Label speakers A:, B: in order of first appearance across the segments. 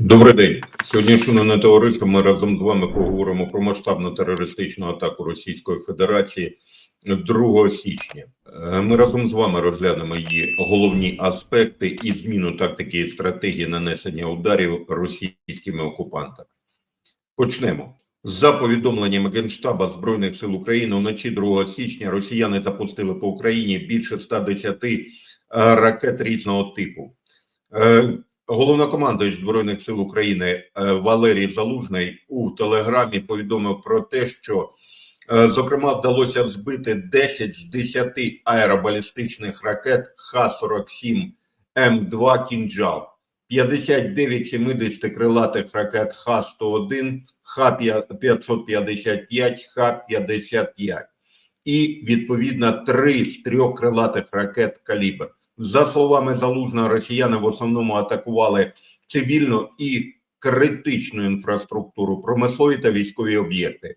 A: Добрий день. Сьогодні, шановне товариство, ми разом з вами поговоримо про масштабну терористичну атаку Російської Федерації 2 січня. Е, Ми разом з вами розглянемо її головні аспекти і зміну тактики і стратегії нанесення ударів російськими окупантами. Почнемо. За повідомленнями Генштаба Збройних сил України, вночі 2 січня росіяни запустили по Україні більше 110 е, ракет різного типу. Головнокомандуючий Збройних сил України е, Валерій Залужний у телеграмі повідомив про те, що е, зокрема вдалося збити 10 з 10 аеробалістичних ракет Х-47 М2 «Кінжал», 59 70 крилатих ракет Х-101, Х-555, Х-55 і відповідно три з трьох крилатих ракет «Калібр». За словами Залужного, росіяни в основному атакували цивільну і критичну інфраструктуру, промислові та військові об'єкти.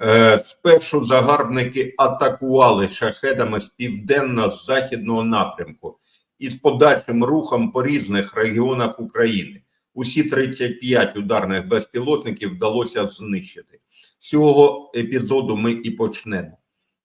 A: Е, Спершу загарбники атакували шахедами з південно-західного напрямку і з подальшим рухом по різних регіонах України. Усі 35 ударних безпілотників вдалося знищити. З цього епізоду ми і почнемо.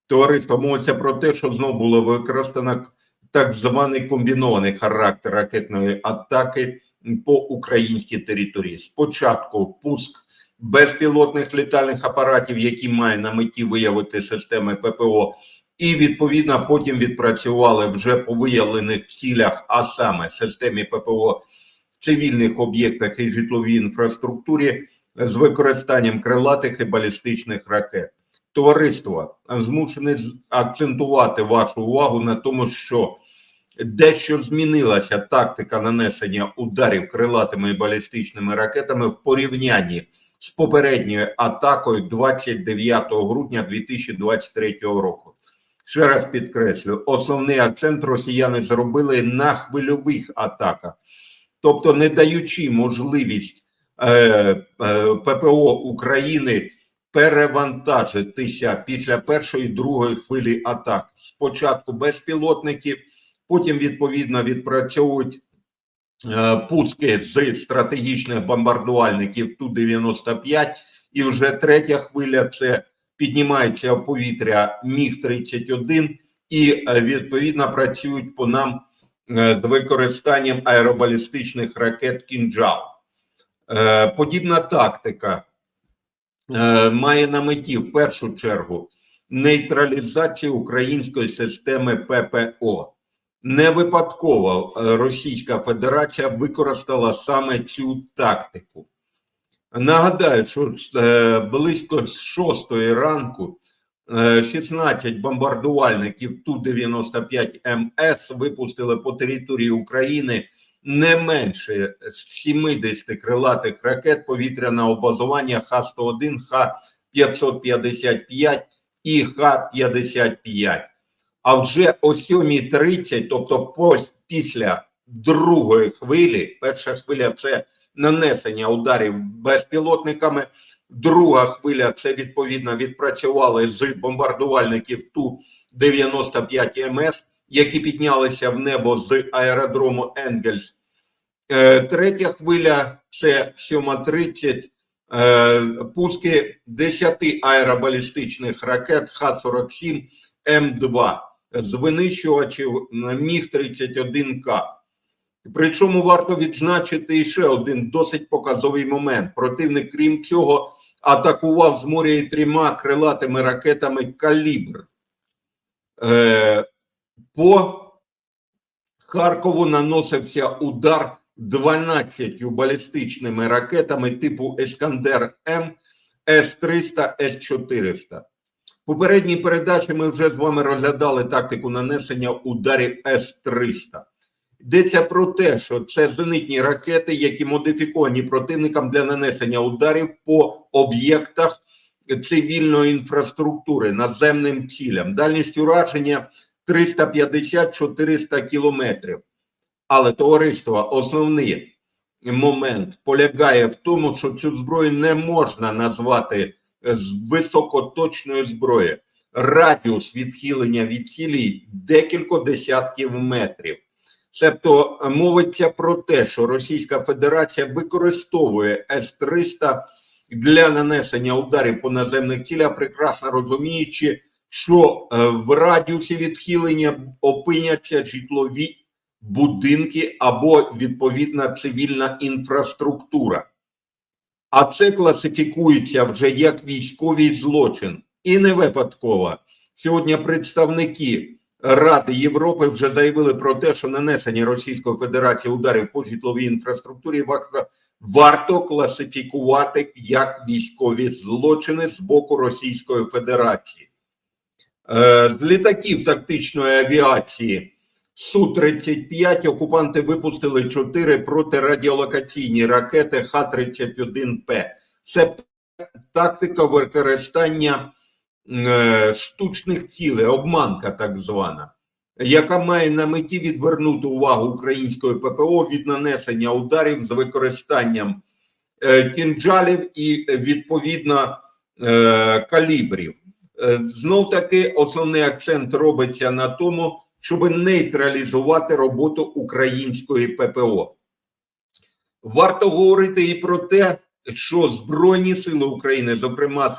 A: Товариство мовиться про те, що знову було використано так званий комбінований характер ракетної атаки по українській території. Спочатку пуск безпілотних літальних апаратів, які мають на меті виявити системи ППО, і відповідно потім відпрацювали вже по виявлених цілях, а саме системі ППО цивільних об'єктах і житловій інфраструктурі з використанням крилатих і балістичних ракет. Товариство змушене акцентувати вашу увагу на тому, що дещо змінилася тактика нанесення ударів крилатими і балістичними ракетами в порівнянні з попередньою атакою 29 грудня 2023 року. Ще раз підкреслю, основний акцент росіяни зробили на хвильових атаках, тобто не даючи можливість е, е, ППО України перевантажитися після першої другої хвилі атак. Спочатку безпілотники, потім відповідно відпрацьовують е, пуски з стратегічних бомбардувальників Ту-95, і вже третя хвиля це піднімається в повітря Міг-31 і е, відповідно працюють по нам е, з використанням аеробалістичних ракет «Кінджал». Подібна тактика має на меті в першу чергу нейтралізацію української системи ППО. Не випадково е, Російська Федерація використала саме цю тактику. Нагадаю, що е, близько з 6 ранку е, 16 бомбардувальників Ту-95 МС випустили по території України не менше 70 крилатих ракет повітряного базування Х-101, Х-555 і Х-55. А вже о 7.30, тобто після другої хвилі, перша хвиля це нанесення ударів безпілотниками, друга хвиля це відповідно відпрацювали з бомбардувальників Ту-95 МС, які піднялися в небо з аеродрому Енгельс. Е, Третя хвиля це 7.30 е, пуски 10 аеробалістичних ракет Х-47 М2 з винищувачів Міг-31К. Причому варто відзначити ще один досить показовий момент. Противник, крім цього, атакував з моря і трьома крилатими ракетами «Калібр». Е, по Харкову наносився удар 12 балістичними ракетами типу Ескандер М, С-300, С-400. Попередній передачі ми вже з вами розглядали тактику нанесення ударів С-300. Йдеться про те, що це зенитні ракети, які модифіковані противником для нанесення ударів по об'єктах цивільної інфраструктури наземним цілям. Дальність ураження 350-400 кілометрів. Але товариство, основний момент полягає в тому, що цю зброю не можна назвати е, високоточною зброєю. Радіус відхилення від цілі декілька десятків метрів. Себто е, мовиться про те, що Російська Федерація використовує С-300 для нанесення ударів по наземних цілях, прекрасно розуміючи, що е, в радіусі відхилення опиняться житлові будинки або відповідна цивільна інфраструктура. А це класифікується вже як військовий злочин. І не випадково. Сьогодні представники Ради Європи вже заявили про те, що нанесення Російської Федерації ударів по житловій інфраструктурі варто, класифікувати як військові злочини з боку Російської Федерації. Е, З літаків тактичної авіації Су-35 окупанти випустили чотири протирадіолокаційні ракети Х-31П. Це тактика використання е, штучних цілей, обманка так звана, яка має на меті відвернути увагу української ППО від нанесення ударів з використанням е, кінджалів і відповідно е, калібрів. Знов таки основний акцент робиться на тому, щоб нейтралізувати роботу української ППО. Варто говорити і про те, що Збройні сили України, зокрема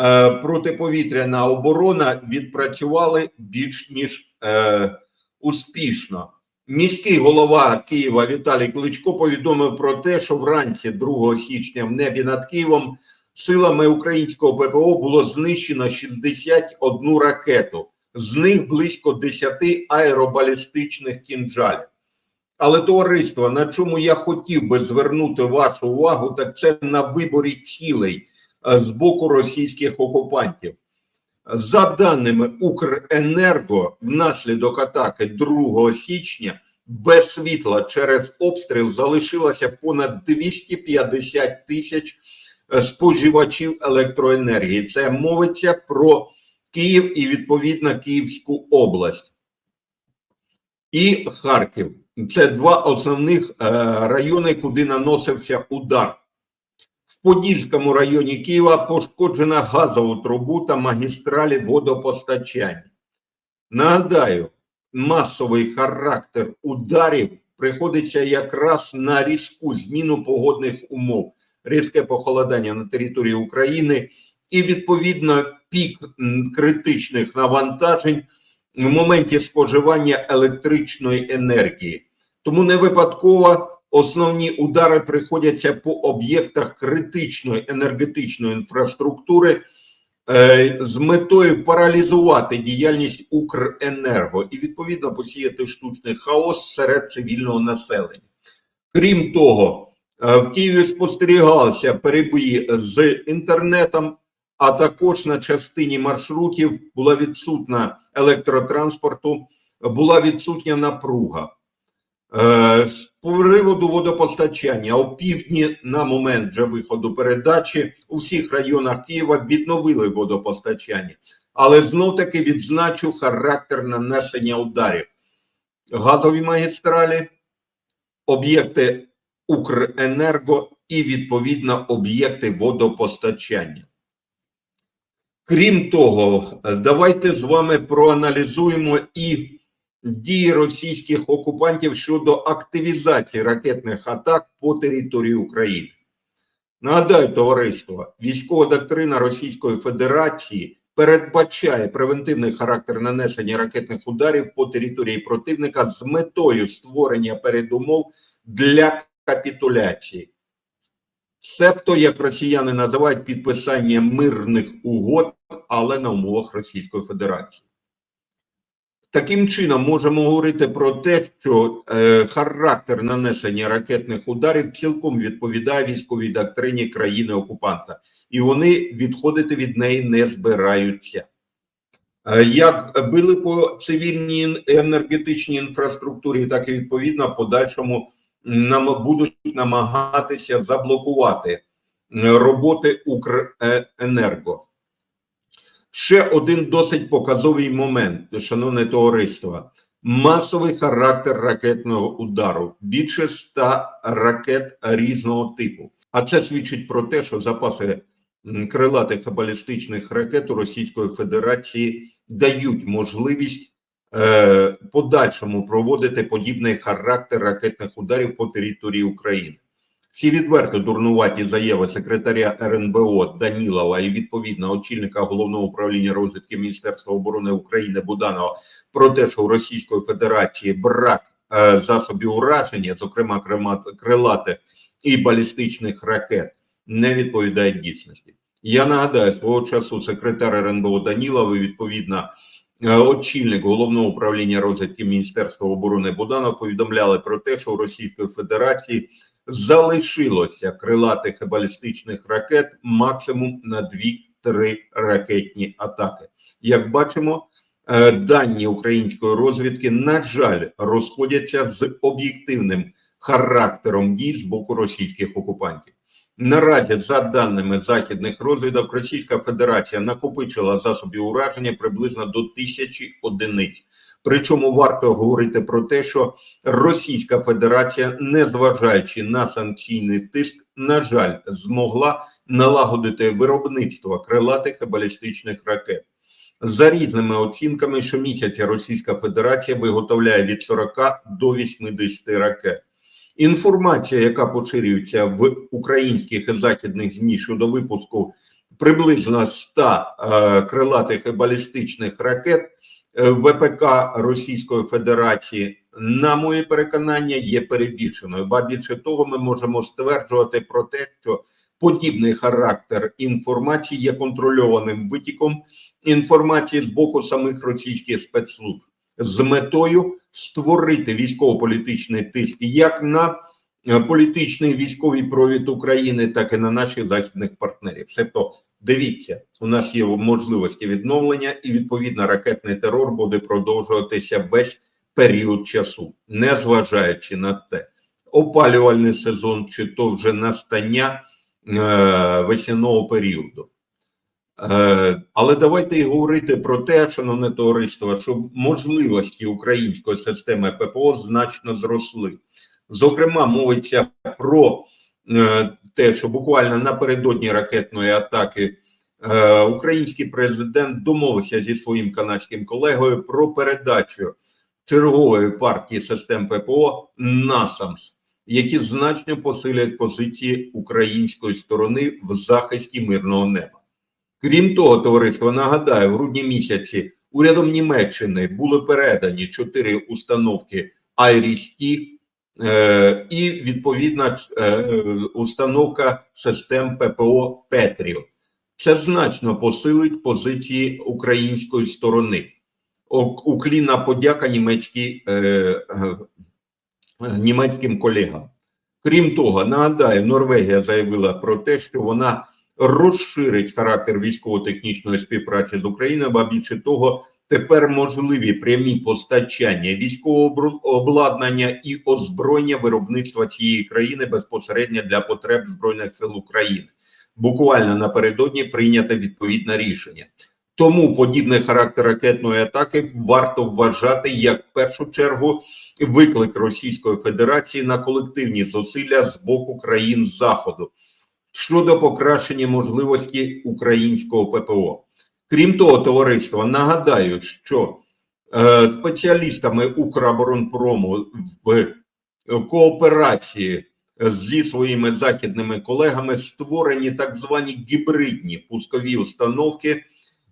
A: е, протиповітряна оборона, відпрацювали більш ніж е, успішно. Міський голова Києва Віталій Кличко повідомив про те, що вранці 2 січня в небі над Києвом силами українського ППО було знищено 61 ракету, з них близько 10 аеробалістичних кінжалів. Але товариство, на чому я хотів би звернути вашу увагу, так це на виборі цілей е, з боку російських окупантів. За даними Укренерго, внаслідок атаки 2 січня без світла через обстріл залишилося понад 250 тисяч е, споживачів електроенергії. Це мовиться про Київ і відповідно Київську область і Харків. Це два основних е, райони, куди наносився удар. В Подільському районі Києва пошкоджена газову трубу та магістралі водопостачання. Нагадаю, масовий характер ударів приходиться якраз на різку зміну погодних умов, різке похолодання на території України і відповідно пік критичних навантажень в моменті споживання електричної енергії. Тому не випадково основні удари приходяться по об'єктах критичної енергетичної інфраструктури е, з метою паралізувати діяльність Укренерго і відповідно посіяти штучний хаос серед цивільного населення. Крім того, е, в Києві спостерігалися перебої з інтернетом, а також на частині маршрутів була відсутна електротранспорту, була відсутня напруга. Е, З приводу водопостачання о півдні на момент вже виходу передачі у всіх районах Києва відновили водопостачання, але знов таки відзначу характер нанесення ударів. Газові магістралі, об'єкти Укренерго і відповідно об'єкти водопостачання. Крім того, давайте з вами проаналізуємо і дії російських окупантів щодо активізації ракетних атак по території України. Нагадаю, товариство, військова доктрина Російської Федерації передбачає превентивний характер нанесення ракетних ударів по території противника з метою створення передумов для капітуляції. Себто, як росіяни називають підписання мирних угод, але на умовах Російської Федерації. Таким чином, можемо говорити про те, що е, характер нанесення ракетних ударів цілком відповідає військовій доктрині країни-окупанта, і вони відходити від неї не збираються. Е, Як били по цивільній енергетичній інфраструктурі, так і відповідно подальшому нам будуть намагатися заблокувати е, роботи Укренерго. Ще один досить показовий момент, шановне товариство. Масовий характер ракетного удару більше ста ракет різного типу. А це свідчить про те, що запаси крилатих балістичних ракет у Російської Федерації дають можливість подальшому проводити подібний характер ракетних ударів по території України. Всі відверто дурнуваті заяви секретаря РНБО Данілова і відповідно очільника головного управління розвідки Міністерства оборони України Буданова про те, що у Російської Федерації брак е, засобів ураження, зокрема крилатих і балістичних ракет, не відповідає дійсності. Я нагадаю, свого часу секретар РНБО Данілов і відповідно е, очільник головного управління розвідки Міністерства оборони Буданов повідомляли про те, що у Російської Федерації залишилося крилатих балістичних ракет максимум на 2-3 ракетні атаки. Як бачимо, е, дані української розвідки, на жаль, розходяться з об'єктивним характером дій з боку російських окупантів. Наразі, за даними західних розвідок, Російська Федерація накопичила засобів ураження приблизно до тисячі одиниць. Причому варто говорити про те, що Російська Федерація, незважаючи на санкційний тиск, на жаль, змогла налагодити виробництво крилатих і балістичних ракет. За різними оцінками, щомісяця Російська Федерація виготовляє від 40 до 80 ракет. Інформація, яка поширюється в українських і західних ЗМІ щодо випуску приблизно 100 е, крилатих і балістичних ракет е, ВПК Російської Федерації, на моє переконання, є перебільшеною. Ба більше того, ми можемо стверджувати про те, що подібний характер інформації є контрольованим витіком інформації з боку самих російських спецслужб з метою створити військово-політичний тиск як на е, політичний військовий провід України, так і на наших західних партнерів. Себто, дивіться, у нас є можливості відновлення, і відповідно ракетний терор буде продовжуватися весь період часу, незважаючи на те, опалювальний сезон, чи то вже настання е, весняного періоду. Е, Але давайте і говорити про те, шановне товариство, що можливості української системи ППО значно зросли. Зокрема, мовиться про е, те, що буквально напередодні ракетної атаки е, український президент домовився зі своїм канадським колегою про передачу чергової партії систем ППО НАСАМС, які значно посилять позиції української сторони в захисті мирного неба. Крім того, товариство нагадаю, в грудні місяці урядом Німеччини були передані чотири установки IRIS-T е, і відповідна е, установка систем ППО Петріот. Це значно посилить позиції української сторони. Уклінна подяка німецькій, е, е, німецьким колегам. Крім того, нагадаю, Норвегія заявила про те, що вона розширить характер військово-технічної співпраці з Україною, ба більше того, тепер можливі прямі постачання військового обладнання і озброєння виробництва цієї країни безпосередньо для потреб збройних сил України. Буквально напередодні прийнято відповідне рішення. Тому подібний характер ракетної атаки варто вважати як в першу чергу виклик Російської Федерації на колективні зусилля з боку країн Заходу щодо покращення можливості українського ППО. Крім того, товариство, нагадаю, що е, спеціалістами Укроборонпрому в кооперації зі своїми західними колегами створені так звані гібридні пускові установки,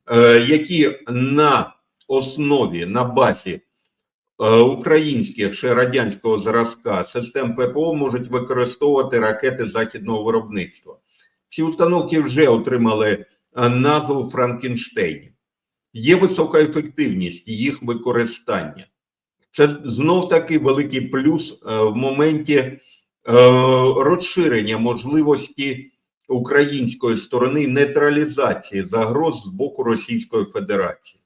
A: е, які на основі на базі е, українських ще радянського зразка систем ППО можуть використовувати ракети західного виробництва. Ці установки вже отримали е, назву Франкенштейнів. Є висока ефективність їх використання. Це знов таки великий плюс е, в моменті е, розширення можливості української сторони нейтралізації загроз з боку Російської Федерації.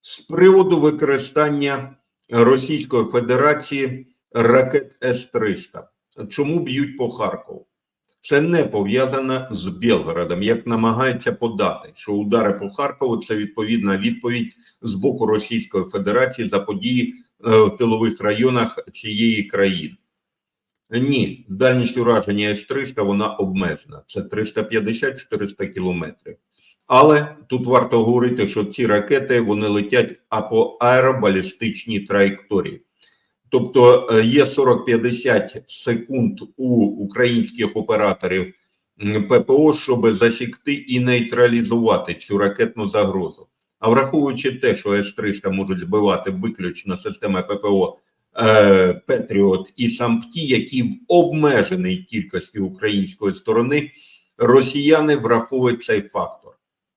A: З приводу використання Російської Федерації ракет С-300. Чому б'ють по Харкову? Це не пов'язано з Білгородом, як намагаються подати, що удари по Харкову це відповідна відповідь з боку Російської Федерації за події е, в тилових районах цієї країни. Ні, дальність ураження С-300 вона обмежена. Це 350-400 кілометрів. Але тут варто говорити, що ці ракети вони летять а по аеробалістичній траєкторії. Тобто е, є 40-50 секунд у українських операторів ППО, щоб засікти і нейтралізувати цю ракетну загрозу. А враховуючи те, що С-300 можуть збивати виключно системи ППО е, Петріот і Сампті, які в обмеженій кількості української сторони, росіяни враховують цей фактор.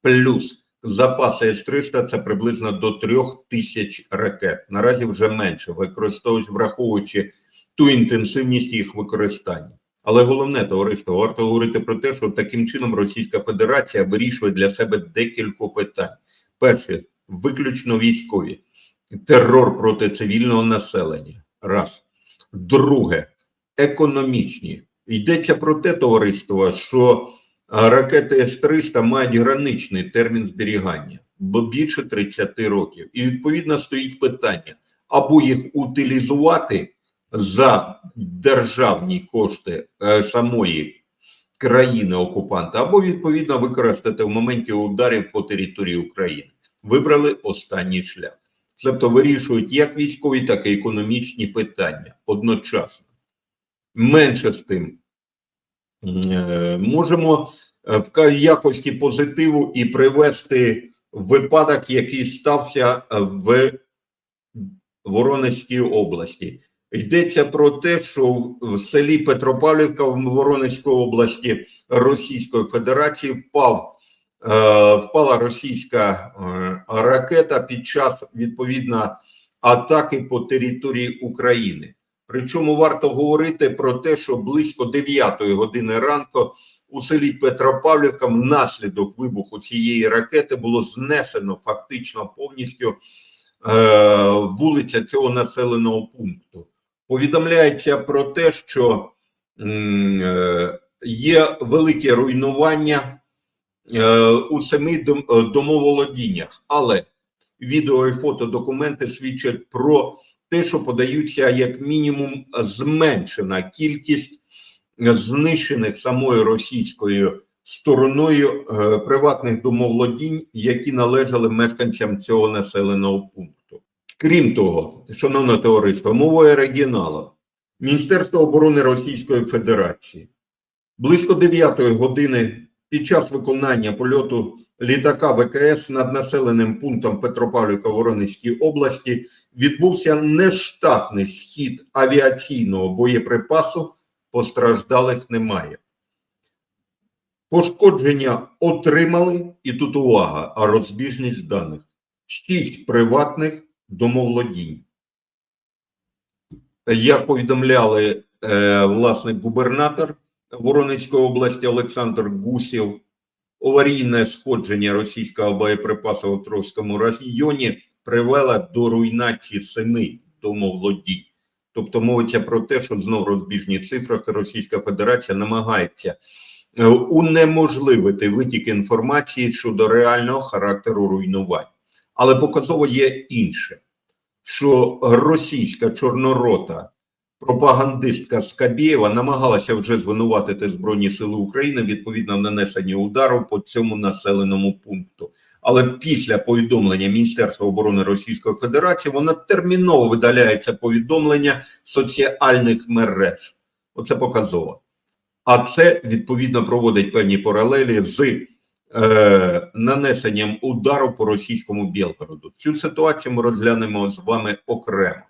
A: Плюс запаси С-300 це приблизно до трьох тисяч ракет. Наразі вже менше, використовують, враховуючи ту інтенсивність їх використання. Але головне товариство, варто говорити про те, що таким чином Російська Федерація вирішує для себе декілька питань. Перше, виключно військові, терор проти цивільного населення. Раз. Друге, економічні. Йдеться про те, товариство, що ракети С-300 мають граничний термін зберігання, бо більше 30 років. І відповідно стоїть питання: або їх утилізувати за державні кошти е, самої країни окупанта, або відповідно використати в моменті ударів по території України. Вибрали останній шлях. Тобто вирішують як військові, так і економічні питання одночасно. Менше з тим, можемо е, в якості позитиву і привести випадок, який стався в Воронезькій області. Йдеться про те, що в селі Петропавлівка в Воронезькій області Російської Федерації впав, е, впала російська е, ракета під час відповідно атаки по території України. Причому варто говорити про те, що близько 9 години ранку у селі Петропавлівка внаслідок вибуху цієї ракети було знесено фактично повністю е, вулиця цього населеного пункту. Повідомляється про те, що е, є велике руйнування е, у семи е, домоволодіннях, але відео і фотодокументи свідчать про те, що подаються як мінімум зменшена кількість знищених самою російською стороною е, приватних домоволодінь, які належали мешканцям цього населеного пункту. Крім того, шановне товариство, мовою оригіналу Міністерство оборони Російської Федерації близько 9 години під час виконання польоту літака ВКС над населеним пунктом Петропавлівка Воронезькій області відбувся нештатний схід авіаційного боєприпасу. Постраждалих немає. Пошкодження отримали, і тут увага, а розбіжність даних. Шість приватних домоволодінь. Як повідомляли е, власне губернатор Воронезької області Олександр Гусєв, аварійне сходження російського боєприпасу в Тровському районі привело до руйнації семи домоволодінь. Тобто мовиться про те, що знову розбіжні цифрах Російська Федерація намагається е, унеможливити витік інформації щодо реального характеру руйнувань. Але показово є інше, що російська чорнорота пропагандистка Скабєєва намагалася вже звинуватити Збройні Сили України відповідно нанесення удару по цьому населеному пункту. Але після повідомлення Міністерства оборони Російської Федерації вона терміново видаляє це повідомлення соціальних мереж. Оце показово. А це відповідно проводить певні паралелі з е, нанесенням удару по російському Білгороду. Цю ситуацію ми розглянемо з вами окремо.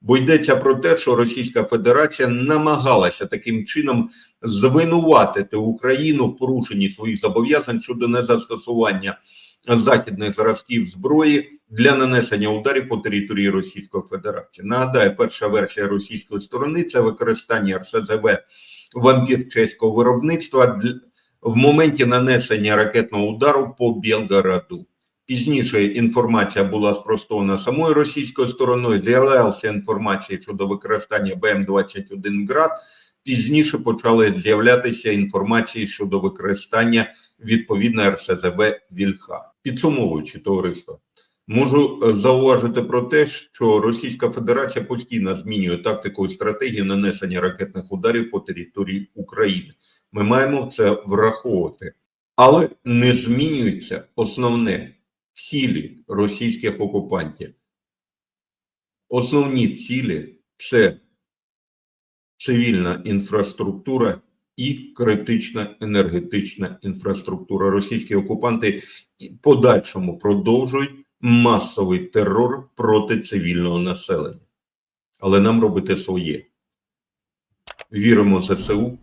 A: Бо йдеться про те, що Російська Федерація намагалася таким чином звинуватити Україну в порушенні своїх зобов'язань щодо незастосування західних зразків зброї для нанесення ударів по території Російської Федерації. Нагадаю, перша версія російської сторони це використання РСЗВ вампір чеського виробництва в моменті нанесення ракетного удару по Білгороду. Пізніше інформація була спростована самою російською стороною. З'являлася інформація щодо використання БМ-21 град. Пізніше почали з'являтися інформації щодо використання відповідно РСЗВ Вільха. Підсумовуючи товариство, можу е, зауважити про те, що Російська Федерація постійно змінює тактику і стратегію нанесення ракетних ударів по території України. Ми маємо це враховувати. Але не змінюється основне цілі російських окупантів. Основні цілі це цивільна інфраструктура і критична енергетична інфраструктура. Російські окупанти і подальшому продовжують масовий терор проти цивільного населення. Але нам робити своє. Віримо в ЗСУ,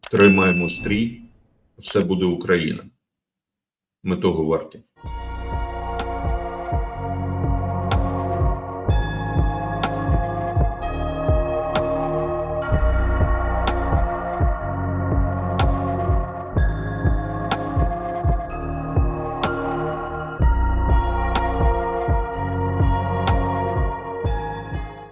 A: тримаємо стрій, все буде Україна. Ми того варті.